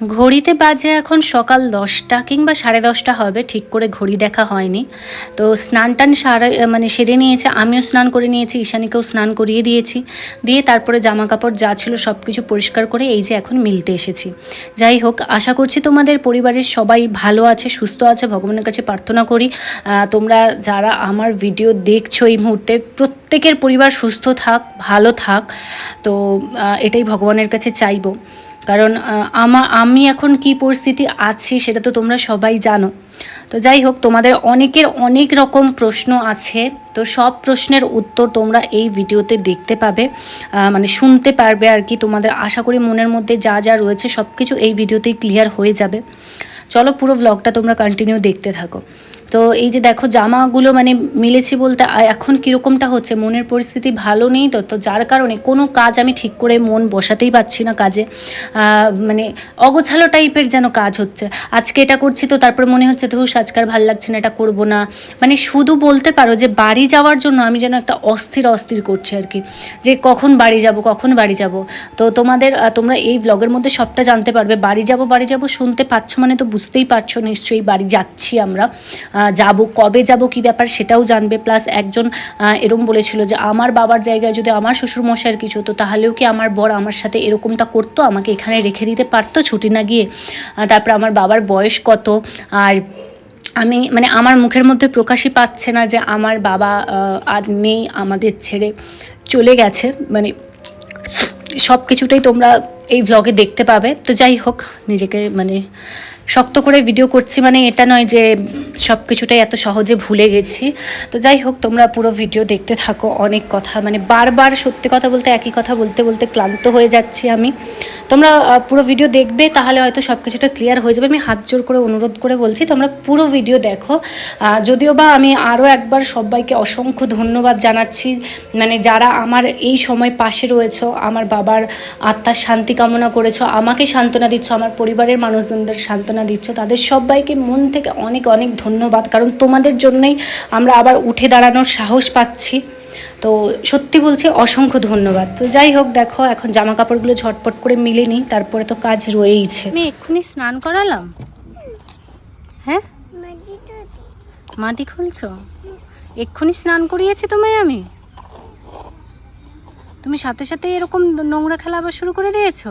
ঘড়িতে বাজে এখন সকাল দশটা কিংবা সাড়ে দশটা হবে, ঠিক করে ঘড়ি দেখা হয়নি। তো স্নান টান সারা মানে সেরে নিয়েছে, আমিও স্নান করে নিয়েছি, ঈশানীকেও স্নান করিয়ে দিয়েছি। দিয়ে তারপরে জামা কাপড় যা ছিল সব কিছু পরিষ্কার করে এই যে এখন মিলতে এসেছি। যাই হোক, আশা করছি তোমাদের পরিবারের সবাই ভালো আছে, সুস্থ আছে, ভগবানের কাছে প্রার্থনা করি। তোমরা যারা আমার ভিডিও দেখছ এই মুহূর্তে, প্রত্যেকের পরিবার সুস্থ থাক, ভালো থাক। তো এটাই ভগবানের কাছে চাইব। কারণ আমা, আমি এখন কি পরিস্থিতি আছি সেটা তো তোমরা সবাই জানো। তো যাই হোক, তোমাদের অনেকের অনেক রকম প্রশ্ন আছে। তো সব প্রশ্নের উত্তর তোমরা এই ভিডিওতে দেখতে পাবে। মানে শুনতে পারবে আর কি। তোমাদের আশা করি মনের মধ্যে যা যা রয়েছে সব কিছু এই ভিডিওতেই ক্লিয়ার হয়ে যাবে। চলো পুরো ব্লগটা তোমরা কন্টিনিউ দেখতে থাকো। তো এই যে দেখো জামাগুলো মানে মিলেছি বলতে এখন কীরকমটা হচ্ছে? মনের পরিস্থিতি ভালো নেই তো তো যার কারণে কোনো কাজ আমি ঠিক করে মন বসাতেই পারছি না কাজে। মানে অগোছালো টাইপের যেন কাজ হচ্ছে। আজকে এটা করছি তো তারপরে মনে হচ্ছে, ধুস আজকাল ভালো লাগছে না, এটা করব না। মানে শুধু বলতে পারো যে বাড়ি যাওয়ার জন্য আমি যেন একটা অস্থির অস্থির করছি আর কি। যে কখন বাড়ি যাব, কখন বাড়ি যাব। তো তোমাদের তোমরা এই ব্লগের মধ্যে সবটা জানতে পারবে। বাড়ি যাব বাড়ি যাব শুনতে পাচ্ছ মানে তো বুঝতেই পারছ নিশ্চয়ই বাড়ি যাচ্ছি আমরা। যাব, কবে যাব, কি ব্যাপার সেটাও জানবে। প্লাস একজন এরম বলেছিল যে, আমার বাবার জায়গায় যদি আমার শ্বশুর মশাইয়ের কিছু হতো, তাহলেও কি আমার বর আমার সাথে এরকমটা করতো? আমাকে এখানে রেখে দিতে পারতো ছুটি না গিয়ে? তারপর আমার বাবার বয়স কত? আর আমি মানে আমার মুখের মধ্যে প্রকাশই পাচ্ছে না যে, আমার বাবা আর নেই, আমাদের ছেড়ে চলে গেছে। মানে সব কিছুটাই তোমরা এই ভ্লগে দেখতে পাবে। তো যাই হোক, নিজেকে মানে শক্ত করে ভিডিও করছি মানে এটা নয় যে সব কিছুটাই এত সহজে ভুলে গেছি। তো যাই হোক, তোমরা পুরো ভিডিও দেখতে থাকো, অনেক কথা। মানে বারবার সত্যি কথা বলতে, একই কথা বলতে বলতে ক্লান্ত হয়ে যাচ্ছি আমি। তোমরা পুরো ভিডিও দেখবে, তাহলে হয়তো সব কিছুটা ক্লিয়ার হয়ে যাবে। আমি হাত জোর করে অনুরোধ করে বলছি, তোমরা পুরো ভিডিও দেখো। যদিও বা আমি আরও একবার সবাইকে অসংখ্য ধন্যবাদ জানাচ্ছি। মানে যারা আমার এই সময় পাশে রয়েছো, আমার বাবার আত্মার শান্তি কামনা করেছ, আমাকে সান্ত্বনা দিচ্ছ, আমার পরিবারের মানুষজনদের সান্ত্বনা দিচ্ছ, তাদের সবাইকে মন থেকে অনেক অনেক ধন্যবাদ। কারণ তোমাদের জন্যই আমরা আবার উঠে দাঁড়ানোর সাহস পাচ্ছি। তো সত্যি বলছি, অসংখ্য ধন্যবাদ। তো যাই হোক, দেখো, এখন জামা কাপড়গুলো ঝটপট করে মিলে নিই, তারপরে তো কাজ রয়েইছে। আমি এক্ষুনি স্নান করালাম? হ্যাঁ? মাটি খুলছো? এক্ষুনি স্নান করিয়েছি তোমায় আমি? তুমি সাথে সাথে এরকম নোংরা খেলা আবার শুরু করে দিয়েছ?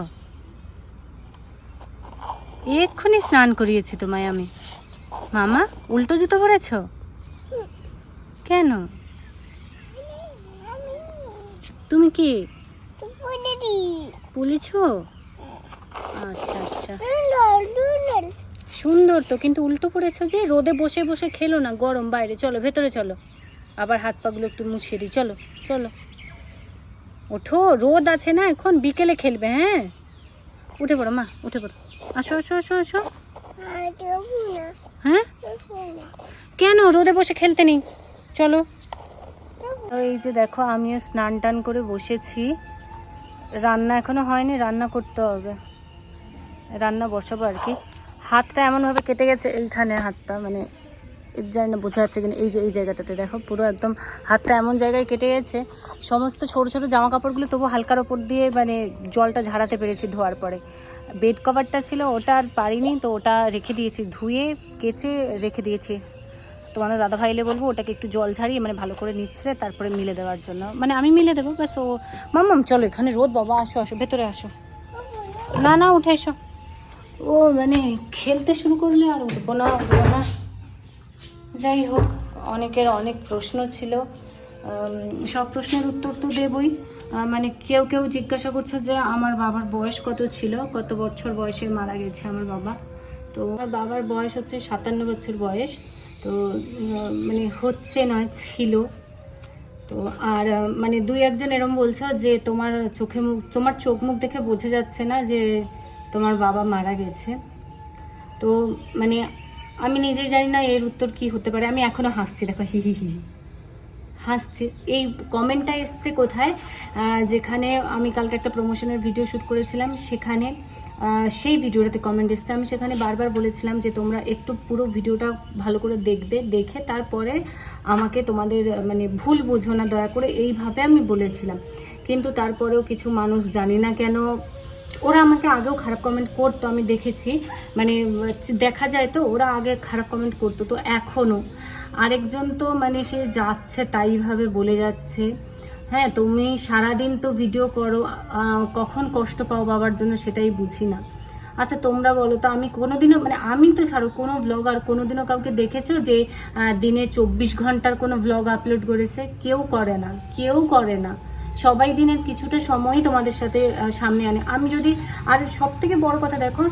এক্ষুনি স্নান করিয়েছি তোমায় আমি। মামা, উল্টো জুতো পরেছ? কেন? তুমি কি? পুলিছো? আচ্ছা আচ্ছা। সুন্দর তো, কিন্তু উল্টো পড়েছো যে, রোদে বসে বসে খেলো না, গরম বাইরে। চলো, ভেতরে চলো। আবার হাত পাগুলো একটু মুছিয়ে দিই। চলো চলো। ওঠো, রোদ আছে না এখন, বিকেলে খেলবে হ্যাঁ? উঠে পড়ো, মা, উঠে পড়ো। আসো আসো আসো আসো। হ্যাঁ? কেন? রোদে বসে খেলতে নেই। চলো। এই যে দেখো আমিও স্নান টান করে বসেছি। রান্না এখনও হয়নি রান্না করতে হবে। রান্না বসাবো আর কি। হাতটা এমনভাবে কেটে গেছে এইখানে হাতটা মানে জানি না বোঝা যাচ্ছে কিনা এই যে এই জায়গাটাতে দেখো পুরো একদম হাতটা এমন জায়গায় কেটে গেছে। সমস্ত ছোট ছোট জামা কাপড়গুলো তবু হালকার ওপর দিয়ে মানে জলটা ঝাড়াতে পেরেছি ধোয়ার পরে। বেড কভারটা ছিল, ওটা আর পারিনি, তো ওটা রেখে দিয়েছি। ধুয়ে, কেচে রেখে দিয়েছি। তোমাদের দাদা ভাইলে বলব, ওটাকে একটু জল ঝাড়িয়ে মানে ভালো করে নিচ্ছে তারপরে মিলে দেওয়ার জন্য। মানে আমি মিলে দেবো, ব্যাস ও মাম্মাম, চলো এখানে রোদ, বাবা, আসো আসো, ভেতরে আসো। না না, উঠে এসো। ও মানে খেলতে শুরু করলে আর উঠবো না উঠবো না। যাই হোক, অনেকের অনেক প্রশ্ন ছিল। সব প্রশ্নের উত্তর তো দেবই। মানে কেউ কেউ জিজ্ঞাসা করছে যে আমার বাবার বয়স কত ছিল? কত বছর বয়সে মারা গেছে আমার বাবা? তো আমার বাবার বয়স হচ্ছে সাতান্ন বছর বয়স। তো মানে হচ্ছে নয় ছিল। তো আর মানে দুই একজন এরম বলছে যে তোমার চোখে মুখ, তোমার চোখ মুখ দেখে বোঝা যাচ্ছে না যে তোমার বাবা মারা গেছে। তো মানে আমি নিজেই জানি না এর উত্তর কি হতে পারে। আমি এখনও হাসছি, দেখো, হি হি হি। হাসছে। এই কমেন্টটা এসছে কোথায়? যেখানে আমি কালকে একটা প্রমোশনের ভিডিও শ্যুট করেছিলাম, সেখানে সেই ভিডিওটাতে কমেন্ট এসছে। আমি সেখানে বারবার বলেছিলাম যে, তোমরা একটু পুরো ভিডিওটা ভালো করে দেখবে, দেখে তারপরে আমাকে তোমাদের মানে ভুল বোঝো না, দয়া করে এইভাবে আমি বলেছিলাম। কিন্তু তারপরেও কিছু মানুষ জানি না কেন, ওরা আমাকে আগেও খারাপ কমেন্ট করতো, আমি দেখেছি। মানে দেখা যায় তো, ওরা আগে খারাপ কমেন্ট করতো। তো এখনও আরেকজন তো মানে সে যাচ্ছে, তাইভাবে বলে যাচ্ছে। হ্যাঁ তুমি সারাদিন তো ভিডিও করো কখন কষ্ট পাও বাবার জন্য সেটাই বুঝি না। আচ্ছা তোমরা বলো তো, আমি কোনোদিনও মানে আমি তো ছাড়ো, কোনো ব্লগার কোনোদিনও কাউকে দেখেছ যে দিনে চব্বিশ ঘণ্টার কোনো ব্লগ আপলোড করেছে? কেউ করে না, কেউ করে না। সবাই দিনের কিছুটা সময়ই তোমাদের সাথে সামনে আনে। আমি যদি, আর সব থেকে বড় কথা দেখো,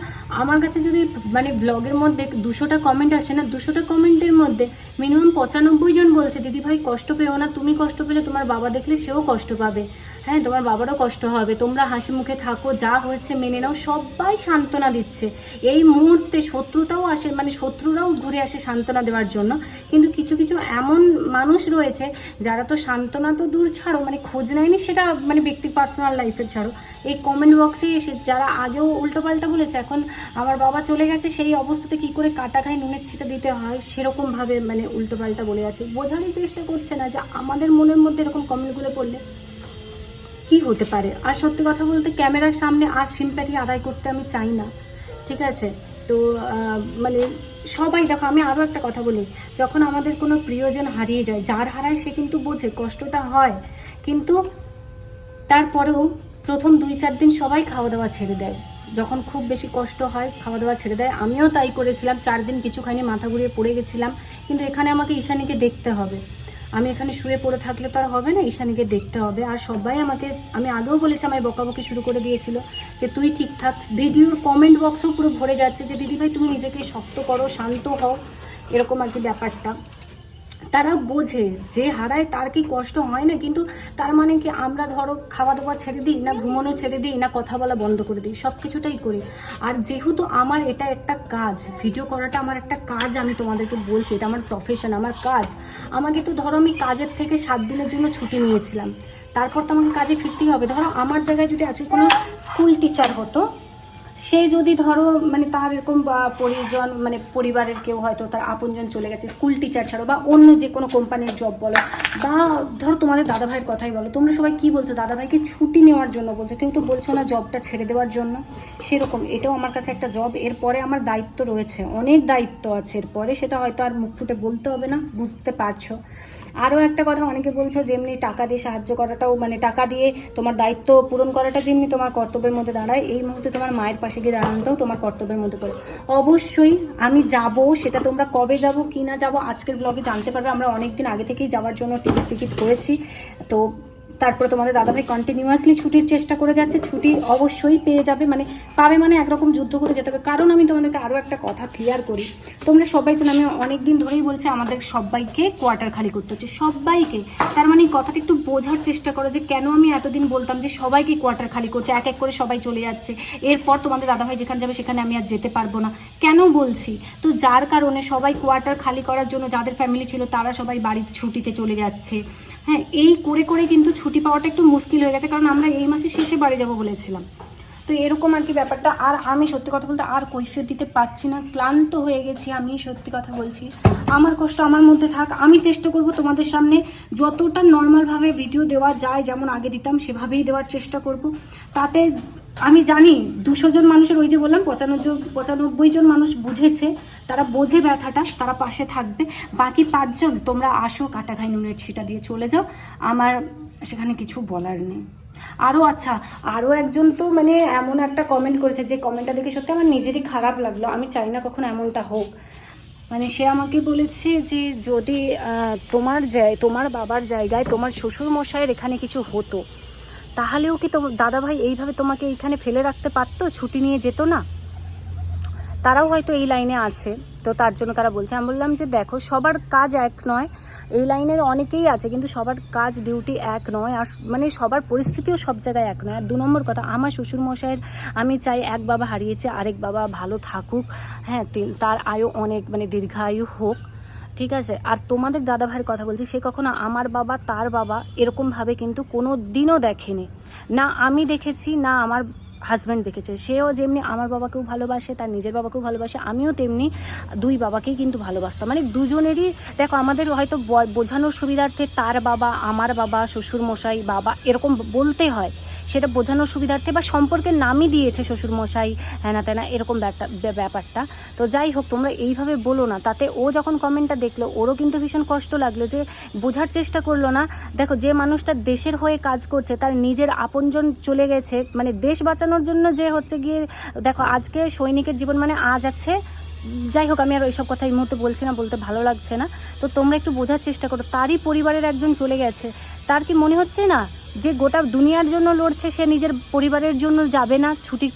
আমার কাছে যদি মানে ব্লগের মধ্যে দুশোটা কমেন্ট আসে না, দুশোটা কমেন্টের মধ্যে মিনিমাম পঁচানব্বই জন বলছে দিদি ভাই কষ্ট পেও না। তুমি কষ্ট পেলে তোমার বাবা দেখলে সেও কষ্ট পাবে। হ্যাঁ তোমার বাবারও কষ্ট হবে। তোমরা হাসি মুখে থাকো, যা হয়েছে মেনে নাও, সবাই সান্ত্বনা দিচ্ছে। এই মুহূর্তে শত্রুতাও আসে মানে শত্রুরাও ঘুরে আসে সান্ত্বনা দেওয়ার জন্য। কিন্তু কিছু কিছু এমন মানুষ রয়েছে, যারা তো সান্ত্বনা তো দূর ছাড়ো মানে খোঁজ নেয়নি সেটা মানে ব্যক্তির পার্সোনাল লাইফের ছাড়ো। এই কমেন্ট বক্সে এসে যারা আগেও উল্টোপাল্টা বলেছে, এখন আমার বাবা চলে গেছে, সেই অবস্থাতে কি করে কাটা খায় নুনের ছিটা দিতে হয়, সেরকমভাবে মানে উল্টোপাল্টা বলে যাচ্ছে। বোঝারই চেষ্টা করছে না যে আমাদের মনের মধ্যে এরকম কমেন্টগুলো পড়লে। কি হতে পারে? আর সত্যি কথা বলতে ক্যামেরার সামনে আর সিম্প্যাথি আদায় করতে আমি চাই না। ঠিক আছে? তো মানে সবাই দেখো, আমি আরও একটা কথা বলি। যখন আমাদের কোনো প্রিয়জন হারিয়ে যায়, যার হারায় সে কিন্তু বোঝে কষ্টটা হয়। কিন্তু তারপরেও প্রথম দুই, চার দিন সবাই খাওয়া দাওয়া ছেড়ে দেয়। যখন খুব বেশি কষ্ট হয় খাওয়া দাওয়া ছেড়ে দেয়। আমিও তাই করেছিলাম। চার দিন কিছু খাইনি মাথা ঘুরিয়ে পড়ে গেছিলাম। কিন্তু এখানে আমাকে ঈশানীকে দেখতে হবে। আমি এখানে শুয়ে পড়ে থাকলে তো আর হবে না, ঈশানীকে দেখতে হবে। আর সবাই আমাকে, আমি আগেও বলেছি আমায় বকাবকি শুরু করে দিয়েছিল যে তুই ঠিকঠাক ভিডিওর কমেন্ট বক্সও পুরো ভরে যাচ্ছে যে, দিদিভাই, তুমি নিজেকে শক্ত করো, শান্ত হও। এরকম আর কি ব্যাপারটা। তারা বোঝে যে হারায় তার কি কষ্ট হয় না, কিন্তু তার মানে কি আমরা ধরো খাওয়া দাওয়া ছেড়ে দিই না, ঘুমানো ছেড়ে দিই না, কথা বলা বন্ধ করে দিই সব কিছুটাই করি। আর যেহেতু আমার এটা একটা কাজ ভিডিও করাটা আমার একটা কাজ আমি তোমাদেরকে বলছি, এটা আমার প্রফেশন আমার কাজ। আমাকে তো ধরো আমি কাজের থেকে সাত দিনের জন্য ছুটি নিয়েছিলাম। তারপর তো আমাকে কাজে ফিরতেই হবে। ধরো আমার জায়গায় যদি আজকে কোনো স্কুল টিচার হতো সে যদি ধরো মানে তার এরকম পরিজন মানে পরিবারের কেউ হয়তো তার আপনজন চলে গেছে স্কুল টিচার ছাড়ো, বা অন্য যে কোনো কোম্পানির জব বলো, বা ধরো তোমাদের দাদাভাইয়ের কথাই বলো, তোমরা সবাই কি বলছো? দাদাভাইকে ছুটি নেওয়ার জন্য বলছো? কেউ তো বলছো না জবটা ছেড়ে দেওয়ার জন্য। সেরকম, এটাও আমার কাছে একটা জব এরপরে আমার দায়িত্ব রয়েছে, অনেক দায়িত্ব আছে এরপরে, সেটা হয়তো আর মুখ ফুটে বলতে হবে না, বুঝতে পারছ। আরও একটা কথা অনেকে বলছো, যেমনি টাকা দিয়ে সাহায্য করাটাও মানে টাকা দিয়ে তোমার দায়িত্ব পূরণ করাটা যেমনি তোমার কর্তব্যের মধ্যে দাঁড়ায়, এই মুহূর্তে তোমার মায়ের পাশে গিয়ে দাঁড়ানোটাও তোমার কর্তব্যের মধ্যে পড়ে। অবশ্যই আমি যাব, সেটা তোমরা কবে যাব, কি না যাব, আজকের ব্লগে জানতে পারবে। আমরা অনেক দিন আগে থেকেই যাওয়ার জন্য টিকিট ফিকিট করেছি। তো তারপরে তোমাদের দাদাভাই কন্টিনিউয়াসলি ছুটির চেষ্টা করে যাচ্ছে, ছুটি অবশ্যই পেয়ে যাবে মানে পাবে মানে একরকম যুদ্ধ করে যেতে হবে। কারণ আমি তোমাদেরকে আরও একটা কথা ক্লিয়ার করি, তোমরা সবাই জানো, আমি অনেক দিন ধরেই বলছি আমাদের সবাইকে কোয়ার্টার খালি করতে হচ্ছে, সবাইকে। তার মানে এই কথাটা একটু বোঝার চেষ্টা করো যে কেন আমি এতদিন বলতাম যে সবাইকে কোয়ার্টার খালি করছে, এক এক করে সবাই চলে যাচ্ছে, এরপর তোমাদের দাদাভাই যেখানে যাবে সেখানে আমি আর যেতে পারব না। কেন বলছি? তো যার কারণে সবাই কোয়ার্টার খালি করার জন্য যাদের ফ্যামিলি ছিল তারা সবাই বাড়ির ছুটিতে চলে যাচ্ছে। হ্যাঁ এই করে করে কিন্তু ছুটি পাওয়াটা একটু মুশকিল হয়ে গেছে, কারণ আমরা এই মাসের শেষে বাড়ি যাব বলেছিলাম। তো এরকম আর কি ব্যাপারটা, আর আমি সত্যি কথা বলতে আর কৈফিয়ত দিতে পারছি না, ক্লান্ত হয়ে গেছি আমি, সত্যি কথা বলছি। আমার কষ্ট আমার মধ্যে থাক, আমি চেষ্টা করব তোমাদের সামনে যতটা নর্মালভাবে ভিডিও দেওয়া যায়, যেমন আগে দিতাম, সেভাবেই দেওয়ার চেষ্টা করব। তাতে আমি জানি দুশো জন মানুষের ওই যে বললাম, পঁচানব্বই পঁচানব্বই জন মানুষ বুঝেছে, তারা বোঝে ব্যথাটা, তারা পাশে থাকবে। বাকি পাঁচজন, তোমরা আসো কাটা খাই নুনের ছিটা দিয়ে চলে যাও। আমার সেখানে কিছু বলার নেই। আরও আচ্ছা আরও একজন তো মানে এমন একটা কমেন্ট করেছে যে কমেন্টটা দেখে সত্যি আমার নিজেরই খারাপ লাগল। আমি চাই না কখনো এমনটা হোক। মানে সে আমাকে বলেছে যে যদি তোমার জায় তোমার বাবার জায়গায় তোমার শ্বশুর মশাইয়ের এখানে কিছু হতো, তাহলেও কি তো দাদাভাই এইভাবে তোমাকে এইখানে ফেলে রাখতে পারতো? ছুটি নিয়ে যেত না? তারাও হয়তো এই লাইনে আছে, তো তার জন্য তারা বলছে। আমি বললাম যে দেখো, সবার কাজ এক নয়, এই লাইনে অনেকেই আছে, কিন্তু সবার কাজ ডিউটি এক নয়, আর মানে সবার পরিস্থিতিও সব জায়গায় এক নয়। আর দু নম্বর কথা, আমার শ্বশুরমশাইয়ের, আমি চাই এক বাবা হারিয়েছে, আরেক বাবা ভালো থাকুক হ্যাঁ তার আয়ু অনেক মানে দীর্ঘায়ু হোক, ঠিক আছে? আর তোমাদের দাদা ভাইয়ের কথা বলছি, সে কখনো আমার বাবা, তার বাবা, এরকমভাবে কিন্তু কোনো দিনও দেখেনি। না আমি দেখেছি, না আমার হাজব্যান্ড দেখেছে। সেও যেমনি আমার বাবাকেও ভালোবাসে, তার নিজের বাবাকেও ভালোবাসে, আমিও তেমনি দুই বাবাকেই কিন্তু ভালোবাসতাম। মানে দুজনেরই, দেখো, আমাদের হয়তো বোঝানোর সুবিধার্থে তার বাবা, আমার বাবা শ্বশুর মশাই বাবা এরকম বলতে হয়। সেটা বোঝানোর সুবিধার্থে বা সম্পর্কের নামই দিয়েছে শ্বশুরমশাই হ্যানা ত্যানা এরকম ব্যাপারটা তো যাই হোক, তোমরা এইভাবে বলো না। তাতে ও যখন কমেন্টটা দেখল, ওরও কিন্তু ভীষণ কষ্ট লাগল যে বোঝার চেষ্টা করল না। দেখো, যে মানুষটা দেশের হয়ে কাজ করছে, তার নিজের আপনজন চলে গেছে মানে দেশ বাঁচানোর জন্য যে হচ্ছে গিয়ে, দেখো, আজকে সৈনিকের জীবন মানে আজ আছে। যাই হোক, আমি আর ওইসব কথা এই মুহূর্তে বলছি না, বলতে ভালো লাগছে না। তো তোমরা একটু বোঝার চেষ্টা করো। তারই পরিবারের একজন চলে গেছে। তার কি মনে হচ্ছে না? যে গোটা দুনিয়ার জন্য লড়ছে, সে নিজের পরিবারের জন্য যাবে না, ছুটি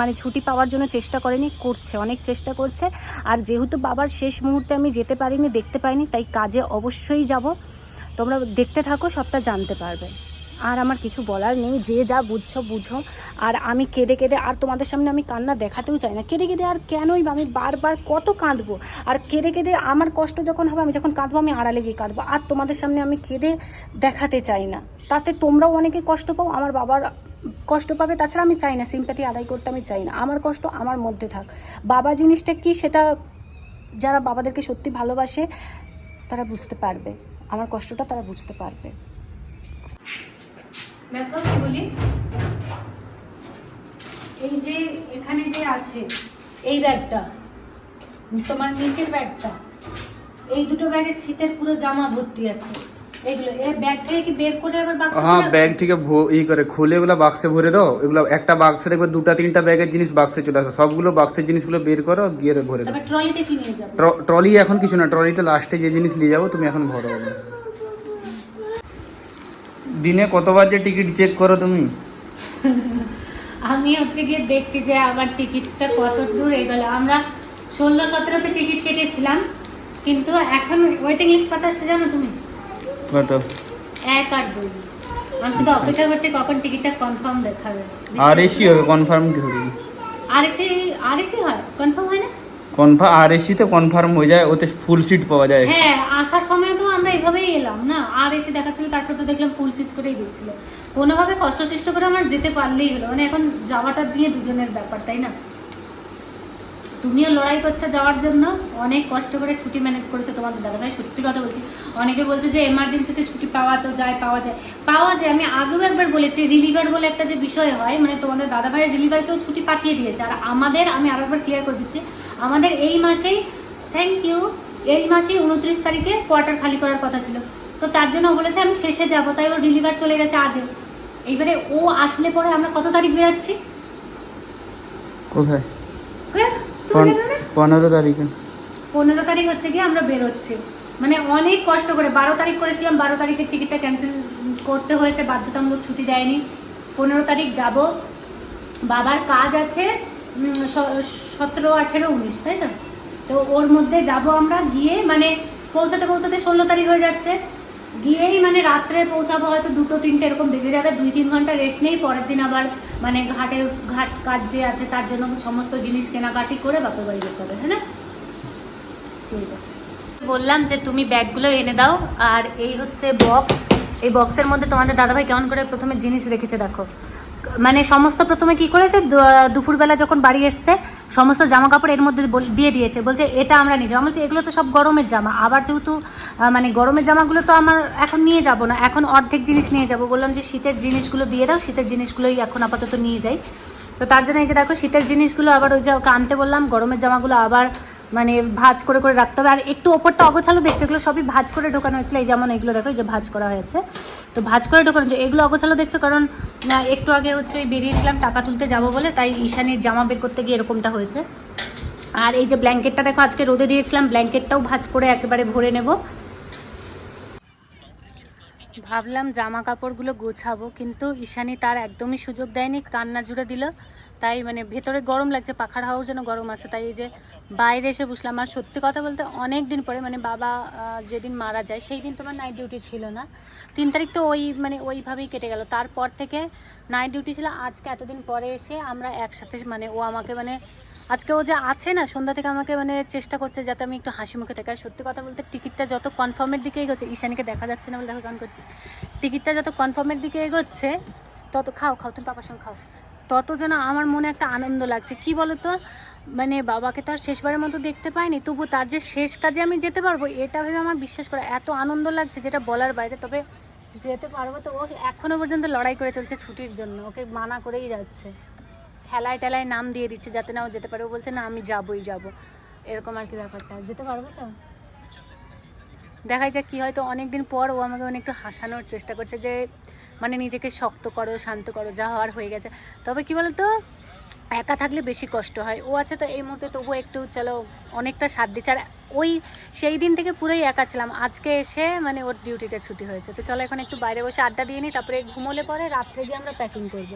মানে ছুটি পাওয়ার জন্য চেষ্টা করেনি, করছে, অনেক চেষ্টা করছে। আর যেহেতু বাবার শেষ মুহূর্তে আমি যেতে পারিনি, দেখতে পাইনি, তাই কাজে অবশ্যই যাব। তোমরা দেখতে থাকো, সবটা জানতে পারবে। আর আমার কিছু বলার নেই, যে যা বুঝছ বুঝো। আর আমি কেঁদে কেঁদে, আর তোমাদের সামনে আমি কান্না দেখাতেও চাই না। কেঁদে কেঁদে আর কেনই বা আমি বারবার কত কাঁদবো? আর কেঁদে কেঁদে আমার কষ্ট যখন হবে, আমি যখন কাঁদবো, আমি আড়ালে গিয়ে কাঁদবো। আর তোমাদের সামনে আমি কেঁদে দেখাতে চাই না। তাতে তোমরাও অনেকে কষ্ট পাও, আমার বাবার কষ্ট পাবে, তাছাড়া আমি চাই না। সিম্প্যাথি আদায় করতে আমি চাই না। আমার কষ্ট আমার মধ্যে থাক। বাবা জিনিসটা কি সেটা যারা বাবাদেরকে সত্যি ভালোবাসে, তারা বুঝতে পারবে। আমার কষ্টটা তারা বুঝতে পারবে। দেখো কি বলি এই যে এখানে যে আছে এই ব্যাগটা তোমার নিচের ব্যাগটা এই দুটো ব্যাগের শীতের পুরো জামা ভর্তি আছে। এগুলো এই ব্যাগ থেকে কি বের করে আবার বাক্সে হ্যাঁ ব্যাগ থেকে ই করে খুলে বাক্সে ভরে দাও। এগুলো একটা বাক্সে দেখবে দুটা তিনটা ব্যাগের জিনিস বাক্সে চলে আসবে সবগুলো বাক্সের জিনিসগুলো বের করো গিয়ে ভরে দাও। ট্রলিতে কি নিয়ে যাব? ট্র- ট্রলি এখন কিছু না ট্রলিতে লাস্টে যে জিনিস নিয়ে যাব তুমি এখন ভরো। দিনে কতবার যে টিকিট চেক করো তুমি? আমি হচ্ছে গিয়ে দেখছি যে আমার টিকিটটা কত দূর এগোলো। আমরা ষোলো সতেরোতে টিকিট কেটেছিলাম কিন্তু এখন ওয়েটিং লিস্ট কত আছে জানো তুমি? কত? এক আর দুই। আমি শুধু অপেক্ষা করছি কখন টিকিটটা কনফার্ম দেখাবে। আর এসি হবে কনফার্ম কি হবে? আর এসি আর এসি হয়? কনফার্ম হয় না? কনফার্ম আর এসিতে কনফার্ম হয়ে যায়, ওতে ফুল সিট পাওয়া যায়। হ্যাঁ আসার সময় তো আমরা এভাবেই এলাম, না? আর এসে দেখাচ্ছিল, তারপর তো দেখলাম ফুল সিট করেই দিচ্ছিল কোনোভাবে কষ্ট সৃষ্ট করে আমার যেতে পারলেই হলো মানে এখন যাওয়াটা দিয়ে দুজনের ব্যাপার, তাই না? তুমিও লড়াই করছ যাওয়ার জন্য, অনেক কষ্ট করে ছুটি ম্যানেজ করেছ তোমাদের দাদা ভাই, সত্যি কথা বলছি। অনেকে বলছে যে এমার্জেন্সিতে ছুটি পাওয়া তো যায়, পাওয়া যায়। পাওয়া যায়, আমি আগেও একবার বলেছি রিলিভার বলে একটা যে বিষয় হয় মানে তোমাদের দাদা ভাইয়ের রিলিভারকেও ছুটি পাঠিয়ে দিয়েছে। আর আমাদের, আমি আরও একবার ক্লিয়ার করে দিচ্ছি আমাদের এই মাসেই থ্যাংক ইউ এই মাসেই উনত্রিশ তারিখে কোয়ার্টার খালি করার কথা ছিল। তো তার জন্য ও বলেছে আমি শেষে যাব। তাই ওর রিলিভার চলে গেছে আগে। এইবারে ও আসলে পরে আমরা কত তারিখ বেরাচ্ছি? কোথায়? হ্যাঁ পনেরো তারিখে। পনেরো তারিখ হচ্ছে গিয়ে আমরা বেরোচ্ছি। মানে অনেক কষ্ট করে বারো তারিখ করেছিলাম বারো তারিখের টিকিটটা ক্যান্সেল করতে হয়েছে বাধ্যতামূলক ছুটি দেয়নি। পনেরো তারিখ যাব। বাবার কাজ আছে সতেরো, আঠেরো, উনিশ, তাই না? তো ওর মধ্যে যাব আমরা গিয়ে মানে পৌঁছাতে পৌঁছাতে ষোলো তারিখ হয়ে যাচ্ছে। গিয়েই মানে রাত্রে পৌঁছাবো, হয়তো দুটো, তিনটে, এরকম বেজে যাবে। দুই, তিন ঘণ্টা রেস্ট নেই, পরের দিন আবার মানে ঘাটে, ঘাট কাজ যে আছে তার জন্য সমস্ত জিনিস কেনাকাটি করে বাপের বাড়ি যেতে হবে হ্যাঁ ঠিক আছে। বললাম যে তুমি ব্যাগগুলো এনে দাও, আর এই হচ্ছে বক্স এই বক্সের মধ্যে তোমাদের দাদাভাই কেমন করে প্রথমে জিনিস রেখেছে, দেখো। মানে সমস্ত প্রথমে কি করেছে? দুপুরবেলা যখন বাড়ি এসছে, সমস্ত জামা কাপড় এর মধ্যে দিয়ে দিয়েছে। বলছে, এটা আমরা নিয়ে যাব। বলছে, এগুলো তো সব গরমের জামা। আবার যেহেতু মানে গরমের জামাগুলো তো আমার এখন নিয়ে যাব না। এখন অর্ধেক জিনিস নিয়ে যাব। বললাম যে, শীতের জিনিসগুলো দিয়ে দাও। শীতের জিনিসগুলোই এখন আপাতত নিয়ে যাই। তো তার জন্য এই যে দেখো, শীতের জিনিসগুলো আবার ওই যে ওকে আনতে বললাম, গরমের জামাগুলো আবার মানে ভাজ করে করে রাখতে হবে। আর একটু ওপরটা অগোছালো দেখছ, এগুলো সবই ভাজ করে ঢোকানো হয়েছিল। এই যেমন এগুলো দেখো যে ভাজ করা হয়েছে। তো ভাজ করে ঢোকানো। এগুলো অগোছালো দেখছ, কারণ একটু আগে হচ্ছে ওই বেরিয়েছিলাম টাকা তুলতে যাব বলে, তাই ঈশানির জামা বের করতে গিয়ে এরকমটা হয়েছে। আর এই যে ব্ল্যাঙ্কেটটা দেখো, আজকে রোদে দিয়েছিলাম, ব্ল্যাঙ্কেটটাও ভাজ করে একেবারে ভরে নেব। ভাবলাম জামা কাপড়গুলো গোছাবো, কিন্তু ঈশানি তার একদমই সুযোগ দেয়নি, কান্না জুড়ে দিল। তাই মানে ভেতরে গরম লাগছে, পাখার হাওয়াও যেন গরম আছে। তাই এই যে বাইরে এসে বসলাম, আর সত্যি কথা বলতে অনেক দিন পরে মানে বাবা যেদিন মারা যায় সেই দিন তোমার নাইট ডিউটি ছিল না। তিন তারিখ তো ওই মানে ওইভাবেই কেটে গেল। তারপর থেকে নাইট ডিউটি ছিল, আজকে এতদিন পরে এসে আমরা একসাথে মানে ও আমাকে মানে আজকে ও যে আছে না, সন্ধ্যা থেকে আমাকে মানে চেষ্টা করছে যাতে আমি একটু হাসি মুখে থাকি। আর সত্যি কথা বলতে টিকিটটা যত কনফার্মের দিকে এগোচ্ছে, ঈশানীকে দেখা যাচ্ছে না বলে দেখো গান করছি টিকিটটা যত কনফার্মের দিকে এগোচ্ছে, তত খাও খাও, তুমি পাপার সঙ্গে খাও। তত যেন আমার মনে একটা আনন্দ লাগছে। কি বলো তো মানে বাবাকে তো আর শেষবারের মতো দেখতে পাইনি, তবু তার যে শেষ কাজে আমি যেতে পারব, এটা ভেবে আমার বিশ্বাস করে এত আনন্দ লাগছে যেটা বলার বাইরে। তবে যেতে পারব তো, ও এখনও পর্যন্ত লড়াই করে চলছে ছুটির জন্য, ওকে মানা করেই যাচ্ছে। খেলায় টেলায় নাম দিয়ে দিচ্ছে যাতে না ও যেতে পারে। ও বলছে, না, আমি যাবই, যাব। এরকম আর কি ব্যাপারটা। যেতে পারব তো? দেখাই যাক কী হয়তো অনেক দিন পর ও আমাকে অনেক একটু হাসানোর চেষ্টা করছে যে মানে নিজেকে শক্ত করো, শান্ত করো, যা হওয়ার হয়ে গেছে। তবে কি বলতো? একা থাকলে বেশি কষ্ট হয়। ও আছে তো এই মুহূর্তে তবুও একটু চলো, অনেকটা সাথ দিচ্ছে। আর ওই সেই দিন থেকে পুরোই একা ছিলাম। আজকে এসে মানে ওর ডিউটিটা ছুটি হয়েছে। তো চলো এখন একটু বাইরে বসে আড্ডা দিয়ে নিই, তারপরে ঘুমোলে পরে রাত্রে গিয়ে আমরা প্যাকিং করব।